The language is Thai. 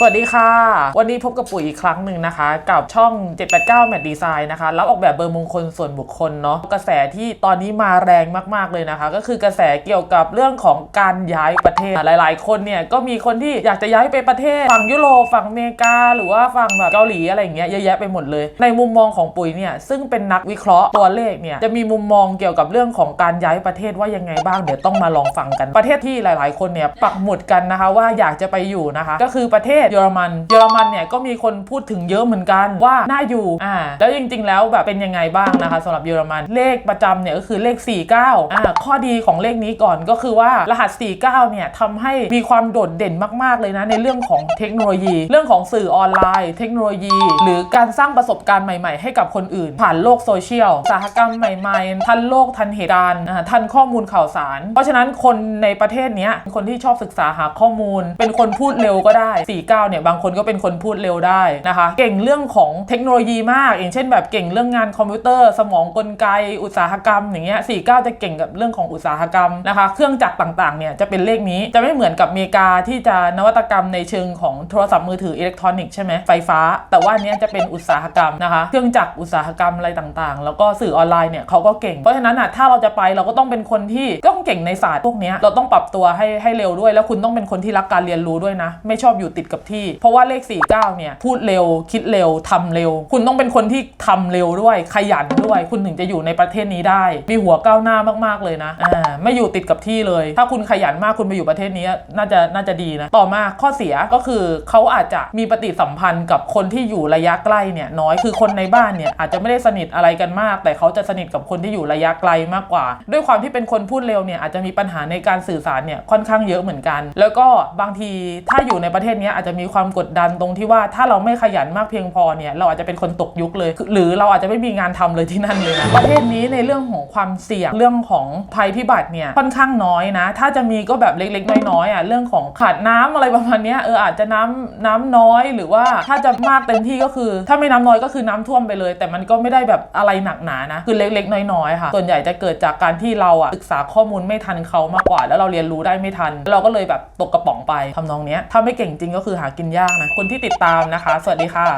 สวัสดีค่ะ วันนี้พบกับปุ๋ยอีกครั้งหนึ่งนะคะ กับช่อง 789 Mad Design นะคะรับออกแบบเบอร์มงคลส่วนบุคคลเนาะกระแสที่ตอนนี้มาแรงมากๆเลยนะคะ ก็คือกระแสเกี่ยวกับเรื่องของการย้ายประเทศหลาย ๆ คนเนี่ยก็มีคนที่อยากจะย้ายไปประเทศฝั่งยุโรปฝั่งอเมริกา หรือว่าฝั่งแบบเกาหลีอะไรอย่างเงี้ยเยอะแยะไปหมดเลย ในมุมมองของปุ๋ยเนี่ยซึ่งเป็นนักวิเคราะห์ตัวเลขเนี่ยจะมีมุมมองเกี่ยวกับเรื่องของการย้ายประเทศว่ายังไงบ้างเดี๋ยวต้องมาลองฟังกันประเทศที่หลาย ๆ คนเนี่ยปักหมุดกันนะคะว่าอยากจะไปอยู่นะคะ ก็คือประเทศเยอรมัน เยอรมันเนี่ยก็มีคนพูดถึงเยอะเหมือนกันว่าน่าอยู่อ่าแล้วจริง ๆ แล้วแบบเป็นยังไงบ้างนะคะสำหรับเยอรมันเลขประจำเนี่ยก็คือเลข 49อ่าข้อดีของเลขนี้ก่อนก็คือว่ารหัส 49เนี่ยทำให้มีความโดดเด่นมาก ๆ เลยนะในเรื่องของเทคโนโลยี เรื่องของสื่อออนไลน์ เทคโนโลยี หรือการสร้างประสบการณ์ใหม่ ๆ ให้กับคนอื่น ผ่านโลกโซเชียลอุตสาหกรรมใหม่ ๆ ทันโลกทันเหตุการณ์อ่าทันข้อมูลข่าวสาร เพราะฉะนั้นคนในประเทศนี้คนที่ชอบศึกษาหาข้อมูล เป็นคนพูดเร็วก็ได้ 49เนี่ยบางคนก็เป็นคนพูดเร็วได้นะคะ เก่งเรื่องของเทคโนโลยีมาก อย่างเช่นแบบเก่งเรื่องงานคอมพิวเตอร์ สมองกลไกอุตสาหกรรมอย่างเงี้ย49 จะเก่งกับเรื่องของอุตสาหกรรมนะคะ เครื่องจักรต่างๆเนี่ยจะเป็นเลขนี้จะไม่เหมือนกับอเมริกาที่จะนวัตกรรมในเชิงของโทรศัพท์มือถืออิเล็กทรอนิกส์ใช่ไหมไฟฟ้า แต่ว่านเนี้ยจะเป็นอุตสาหกรรมนะคะ เครื่องจักรอุตสาหกรรมอะไรต่างๆ แล้วก็สื่อออนไลน์เนี่ยเขาก็เก่งเพราะฉะนั้นอะถ้าเราจะไปเราก็ต้องเป็นคนที่ต้องเก่งในศาสตร์พวกนี้เราต้องปรับตัวให้ให้เร็วด้วย แล้วคุณต้องเป็นคนที่รักการเรียนรู้ด้วยนะ ไม่ชอบอยู่ติดกับที่ เพราะว่าเลข 49 เนี่ย พูดเร็วคิดเร็วทำเร็ว คุณต้องเป็นคนที่ทำเร็วด้วยขยันด้วย คุณถึงจะอยู่ในประเทศนี้ได้ มีหัวก้าวหน้ามากๆเลยนะอ่าไม่อยู่ติดกับที่เลย ถ้าคุณขยันมากคุณไปอยู่ประเทศนี้น่าจะน่าจะดีนะต่อมาข้อเสียก็คือเขาอาจจะมีปฏิสัมพันธ์กับคนที่อยู่ระยะใกล้เนี่ยน้อยคือคนในบ้านเนี่ยอาจจะไม่ได้สนิทอะไรกันมาก แต่เขาจะสนิทกับคนที่อยู่ระยะไกลมากกว่า ด้วยความที่เป็นคนพูดเร็วเนี่ยอาจจะมีปัญหาในการสื่อสารเนี่ยค่อนข้างเยอะเหมือนกัน แล้วก็บางทีถ้าอยู่ในประเทศนี้อาจจะมีความกดดันตรงที่ว่าถ้าเราไม่ขยันมากเพียงพอเนี่ยเราอาจจะเป็นคนตกยุคเลย หรือเราอาจจะไม่มีงานทำเลยที่นั่นเลยนะประเทศนี้ในเรื่องของความเสี่ยงเรื่องของภัยพิบัติเนี่ยค่อนข้างน้อยนะ ถ้าจะมีก็แบบเล็กๆ น้อยๆอะเรื่องของขาดน้ำอะไรประมาณนี้เอออาจจะน้ำน้ำน้อยหรือว่าถ้าจะมากเต็มที่ก็คือ ถ้าไม่น้ำน้อยก็คือน้ำท่วมไปเลย แต่มันก็ไม่ได้แบบอะไรหนักหนานะคือเล็กๆ น้อยๆค่ะ ส่วนใหญ่จะเกิดจากการที่เราอะศึกษาข้อมูลไม่ทันเขามากกว่า แล้วเราเรียนรู้ได้ไม่ทัน เราก็เลยแบบตกกระป๋องไปทำนองเนี้ยถ้าไม่เก่งจริงก็คือหากินยากนะคนที่ติดตามนะคะ สวัสดีค่ะ